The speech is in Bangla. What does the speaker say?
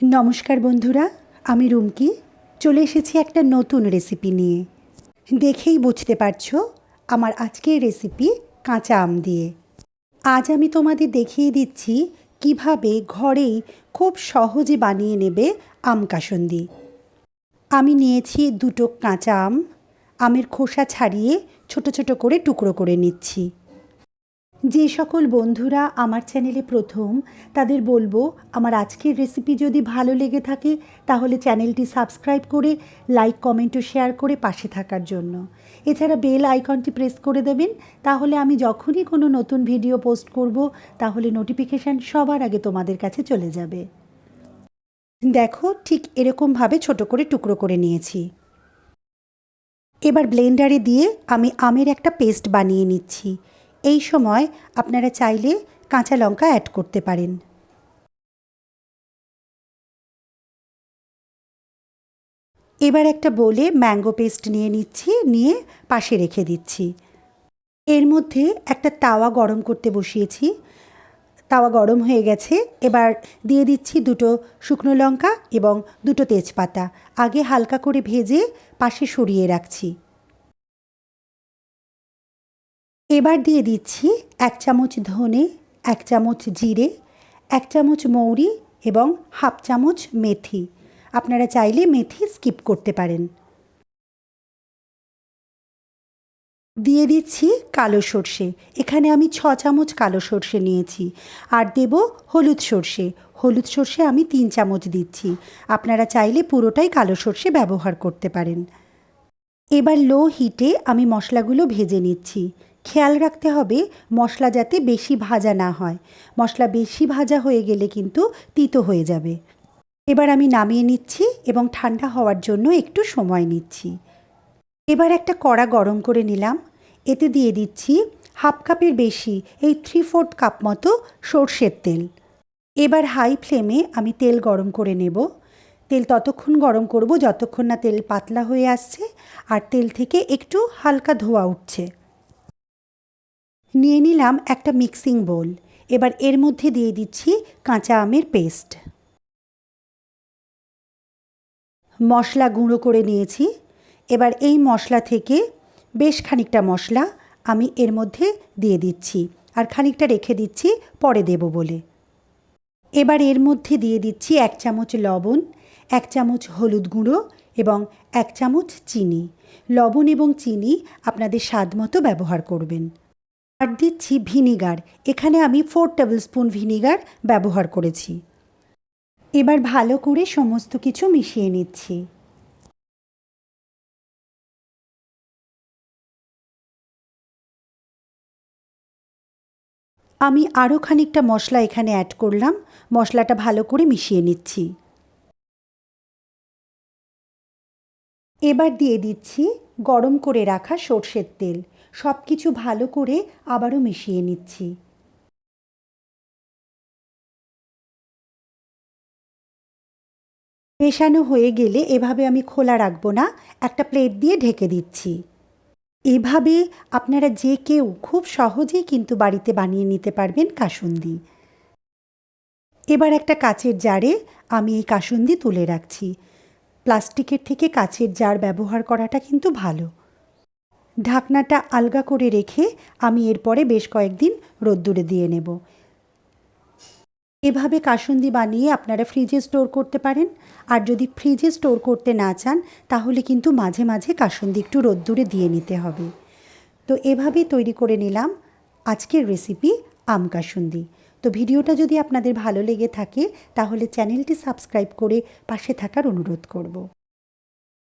নমস্কার বন্ধুরা, আমি রুমকি। চলে এসেছি একটা নতুন রেসিপি নিয়ে। দেখেই বুঝতে পারছ আমার আজকের রেসিপি কাঁচা আম দিয়ে। আজ আমি তোমাদের দেখিয়ে দিচ্ছি কীভাবে ঘরেই খুব সহজে বানিয়ে নেবে আম কাসন্দি। আমি নিয়েছি দুটো কাঁচা আম, আমের খোসা ছাড়িয়ে ছোট ছোট করে টুকরো করে নিচ্ছি। যে সকল বন্ধুরা আমার চ্যানেলে প্রথম, তাদের বলব, আমার আজকের রেসিপি যদি ভালো লেগে থাকে, তাহলে চ্যানেলটি সাবস্ক্রাইব করে লাইক কমেন্ট ও শেয়ার করে পাশে থাকার জন্য। এছাড়া বেল আইকনটি প্রেস করে দেবেন, তাহলে আমি যখনই কোনো নতুন ভিডিও পোস্ট করব, তাহলে নোটিফিকেশান সবার আগে তোমাদের কাছে চলে যাবে। দেখো, ঠিক এরকমভাবে ছোট করে টুকরো করে নিয়েছি। এবার ব্লেন্ডারে দিয়ে আমি আমের একটা পেস্ট বানিয়ে নিচ্ছি। এই সময় আপনারা চাইলে কাঁচা লঙ্কা অ্যাড করতে পারেন। এবার একটা বলে ম্যাঙ্গো পেস্ট নিয়ে নিচ্ছি, নিয়ে পাশে রেখে দিচ্ছি। এর মধ্যে একটা তাওয়া গরম করতে বসিয়েছি। তাওয়া গরম হয়ে গেছে, এবার দিয়ে দিচ্ছি দুটো শুকনো লঙ্কা এবং দুটো তেজপাতা। আগে হালকা করে ভেজে পাশে সরিয়ে রাখছি। এবার দিয়ে দিচ্ছি এক চামচ ধনে, এক চামচ জিরে, এক চামচ মৌরি এবং হাফ চামচ মেথি। আপনারা চাইলে মেথি স্কিপ করতে পারেন। দিয়ে দিচ্ছি কালো সর্ষে। এখানে আমি ছ চামচ কালো সর্ষে নিয়েছি। আর দেব হলুদ সর্ষে। হলুদ সর্ষে আমি তিন চামচ দিচ্ছি। আপনারা চাইলে পুরোটাই কালো সর্ষে ব্যবহার করতে পারেন। এবার লো হিটে আমি মশলাগুলো ভেজে নিচ্ছি। খেয়াল রাখতে হবে মশলা যাতে বেশি ভাজা না হয়। মশলা বেশি ভাজা হয়ে গেলে কিন্তু তিতো হয়ে যাবে। এবার আমি নামিয়ে নিচ্ছি এবং ঠান্ডা হওয়ার জন্য একটু সময় নিচ্ছি। এবার একটা কড়া গরম করে নিলাম। এতে দিয়ে দিচ্ছি হাফ কাপের বেশি এই থ্রি ফোর্থ কাপ মতো সর্ষের তেল। এবার হাই ফ্লেমে আমি তেল গরম করে নেব। তেল ততক্ষণ গরম করব, যতক্ষণ না তেল পাতলা হয়ে আসছে, আর তেল থেকে একটু হালকা ধোয়া উঠছে। নিয়ে নিলাম একটা মিক্সিং বোল। এবার এর মধ্যে দিয়ে দিচ্ছি কাঁচা আমের পেস্ট। মশলা গুঁড়ো করে নিয়েছি। এবার এই মশলা থেকে বেশ খানিকটা মশলা আমি এর মধ্যে দিয়ে দিচ্ছি, আর খানিকটা রেখে দিচ্ছি পরে দেব বলে। এবার এর মধ্যে দিয়ে দিচ্ছি এক চামচ লবণ, এক চামচ হলুদ গুঁড়ো এবং এক চামচ চিনি। লবণ এবং চিনি আপনাদের স্বাদ মতো ব্যবহার করবেন। আর দিচ্ছি ভিনিগার। এখানে আমি ফোর টেবিল স্পুন ভিনিগার ব্যবহার করেছি। এবার ভালো করে সমস্ত কিছু মিশিয়ে নিচ্ছি। আমি আরও খানিকটা মশলা এখানে অ্যাড করলাম। মশলাটা ভালো করে মিশিয়ে নিচ্ছি। এবার দিয়ে দিচ্ছি গরম করে রাখা সর্ষের তেল। সব কিছু ভালো করে আবারও মিশিয়ে নিচ্ছি। মেশানো হয়ে গেলে এভাবে আমি খোলা রাখব না। একটা প্লেট দিয়ে ঢেকে দিচ্ছি। এভাবে আপনারা যে কেউ খুব সহজেই কিন্তু বাড়িতে বানিয়ে নিতে পারবেন কাসুন্দি। এবার একটা কাচের জারে আমি এই কাসুন্দি তুলে রাখছি। প্লাস্টিকের থেকে কাচের জার ব্যবহার করাটা কিন্তু ভালো। ঢাকনাটা আলগা করে রেখে আমি এরপরে বেশ কয়েকদিন রোদ্দুরে দিয়ে নেব। এভাবে কাসুন্দি বানিয়ে আপনারা ফ্রিজে স্টোর করতে পারেন। আর যদি ফ্রিজে স্টোর করতে না চান, তাহলে কিন্তু মাঝে মাঝে কাসুন্দি একটু রোদ্দুরে দিয়ে নিতে হবে। তো এভাবে তৈরি করে নিলাম আজকের রেসিপি আম কাসুন্দি। তো ভিডিওটা যদি আপনাদের ভালো লেগে থাকে, তাহলে চ্যানেলটি সাবস্ক্রাইব করে পাশে থাকার অনুরোধ করব।